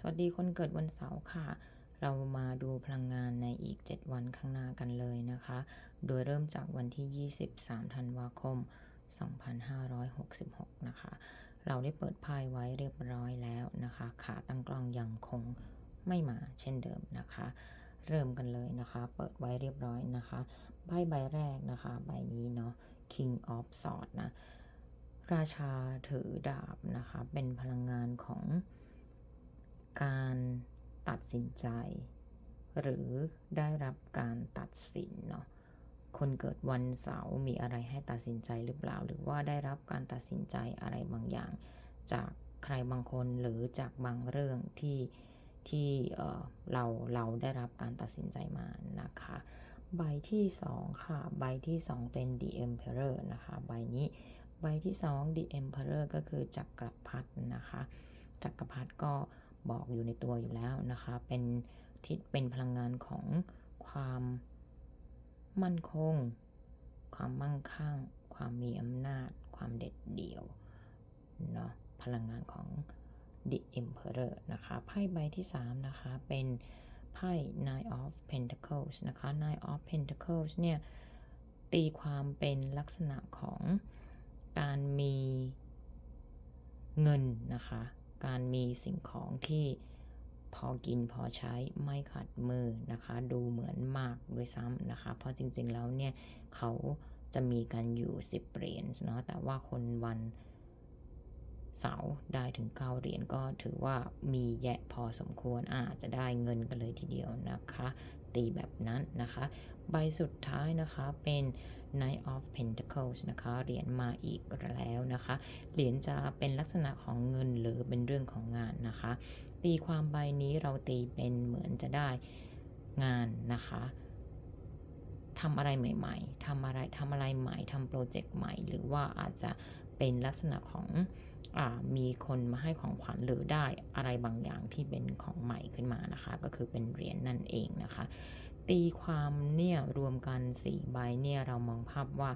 สวัสดีคนเกิดวันเสาร์ค่ะ เรามาดูพลังงานในอีก 7 วันข้างหน้ากันเลยนะคะ โดยเริ่มจากวันที่ 23 ธันวาคม 2566 นะคะ เราได้เปิดไพ่ไว้เรียบร้อยแล้วนะคะ ขาตั้งกล้องยังคงไม่มาเช่นเดิมนะคะ เริ่มกันเลยนะคะ เปิดไว้เรียบร้อยนะคะไพ่ใบแรกนะคะ ใบนี้เนาะ King of Swords นะ ราชาถือดาบนะคะ เป็นพลังงานของ การตัดสินใจ หรือได้รับการตัดสินเนาะคนเกิดวันเสาร์มีอะไรให้ตัดสินใจหรือเปล่า หรือว่าได้รับการตัดสินใจอะไรบางอย่าง จากใครบางคนหรือจากบางเรื่องที่ที่เออเราเราได้รับการตัดสินใจมานะคะ ใบที่สองค่ะ ใบที่สองเป็น The Emperor นะคะ ใบนี้ใบที่สอง The Emperor ก็คือจักรพรรดินะคะจักรพรรดิก็ บอกอยู่ในตัวอยู่แล้วนะคะ เป็นทิศเป็นพลังงานของความมั่นคง ความมั่งคั่ง ความมีอำนาจ ความเด็ดเดี่ยวเนาะพลังงานของ The Emperor นะคะไพ่ใบที่ 3 นะคะ เป็นไพ่ Nine of Pentacles นะคะ Nine of Pentacles เนี่ย ตีความเป็นลักษณะของการมีเงินนะคะ การมีสิ่งของที่พอกินพอใช้ไม่ขัดมือนะคะ ดูเหมือนมากด้วยซ้ำนะคะ เพราะจริงๆแล้วเนี่ยเขาจะมีกันอยู่ 10เหรียญเนาะแต่ว่าคนวัน เสาได้ถึง 9 เหรียญก็ถือว่ามีแยะพอสมควรอาจจะได้เงินกันเลยทีเดียวนะคะ ตีแบบนั้นนะคะ ใบสุดท้ายนะคะเป็น Knight of Pentacles นะคะ เหรียญมาอีกแล้วนะคะ เหรียญจะเป็นลักษณะของเงินหรือเป็นเรื่องของงานนะคะ ตีความใบนี้เราตีเป็นเหมือนจะได้งานนะคะ ทำอะไรใหม่ ๆทำอะไรทำอะไรใหม่ทำโปรเจกต์ใหม่ หรือว่าอาจจะเป็นลักษณะของอามีคนมาให้ของขวัญหรือได้อะไรบางอย่างที่เป็นของใหม่ขึ้นมานะคะ ก็คือเป็นเหรียญนั่นเองนะคะ ตีความเนี่ยรวมกัน4ใบเนี่ยเรามองภาพว่า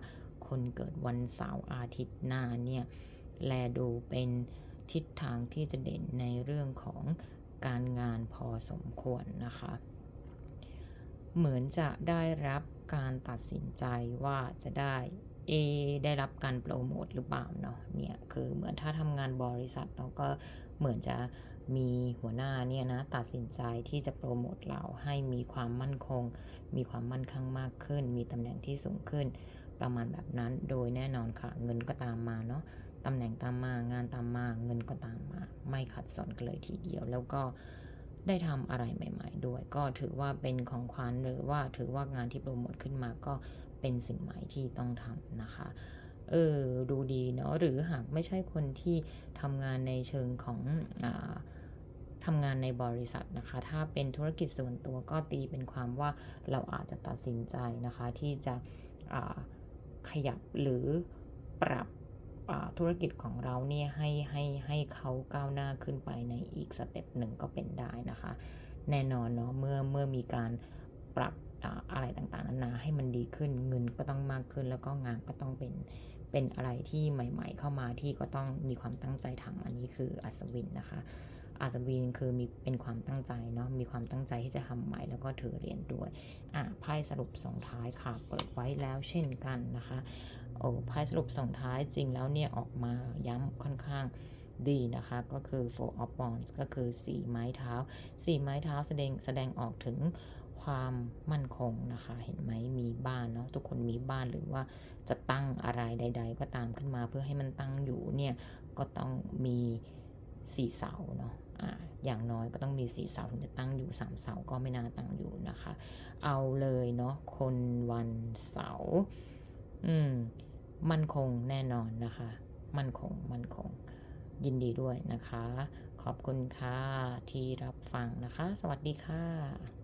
คนเกิดวันเสาร์อาทิตย์หน้าเนี่ยแลดูเป็นทิศทางที่จะเด่นในเรื่องของการงานพอสมควรนะคะ เหมือนจะได้รับการตัดสินใจว่าจะได้เอได้รับการโปรโมทหรือเปล่าเนาะเนี่ยคือเหมือนถ้าทำงานบริษัทเราก็เหมือนจะมีหัวหน้าเนี่ยนะตัดสินใจที่จะโปรโมทเราให้มีความมั่นคง มีความมั่นคงมากขึ้น มีตำแหน่งที่สูงขึ้น ประมาณแบบนั้นโดยแน่นอนค่ะ เงินก็ตามมาเนาะตำแหน่งตามมางานตามมาเงินก็ตามมา ไม่ขัดสนกันเลยทีเดียว แล้วก็ ได้ทำอะไรใหม่ ๆ ด้วย ก็ถือว่าเป็นของขวัญหรือว่าถือว่างานที่โปรโมทขึ้นมาก็เป็นสิ่งใหม่ที่ต้องทำนะคะ เออ ดูดีเนาะหรือหากไม่ใช่คนที่ทำงานในเชิงของอาทำงานในบริษัทนะคะ ถ้าเป็นธุรกิจส่วนตัวก็ตีเป็นความว่าเราอาจจะตัดสินใจนะคะที่จะขยับหรือปรับ ธุรกิจของเราเนี่ยให้ให้ให้เขาก้าวหน้าขึ้นไปในอีกสเต็ปหนึ่งก็เป็นได้นะคะ แน่นอนเนาะเมื่อเมื่อมีการปรับอะไรต่างๆนานาให้มันดีขึ้นเงินก็ต้องมากขึ้น แล้วก็งานก็ต้องเป็นเป็นอะไรที่ใหม่ ๆ เข้ามาที่ก็ต้องมีความตั้งใจทำอันนี้คืออัศวินนะคะ อัศวินคือมีเป็นความตั้งใจเนาะมีความตั้งใจที่จะทำใหม่แล้วก็ถือเหรียญด้วยอะไพ่สรุปส่งท้ายค่ะเปิดไว้แล้วเช่นกันนะคะ โอ้ไพ่สรุปส่งท้ายจริงแล้วเนี่ยออกมาย้ำค่อนข้างดีนะคะ ก็คือ four of wands ก็คือ 4 ไม้เท้า 4 ไม้เท้าแสดงแสดงออกถึงความมั่นคงนะคะ เห็นไหมมีบ้านเนาะทุกคนมีบ้านหรือว่าจะตั้งอะไรใด ๆ ก็ตามขึ้นมาเพื่อให้มันตั้งอยู่เนี่ยก็ต้องมีสี่เสาเนาะอ่าอย่างน้อยก็ต้องมีสี่เสาถึงจะตั้งอยู่สามเสาก็ไม่น่าตั้งอยู่นะคะ เอาเลยเนาะคนวันเสาร์อืม มั่นคงแน่นอนนะคะ มั่นคงมั่นคง ยินดีด้วยนะคะ ขอบคุณค่ะที่รับฟังนะคะ สวัสดีค่ะ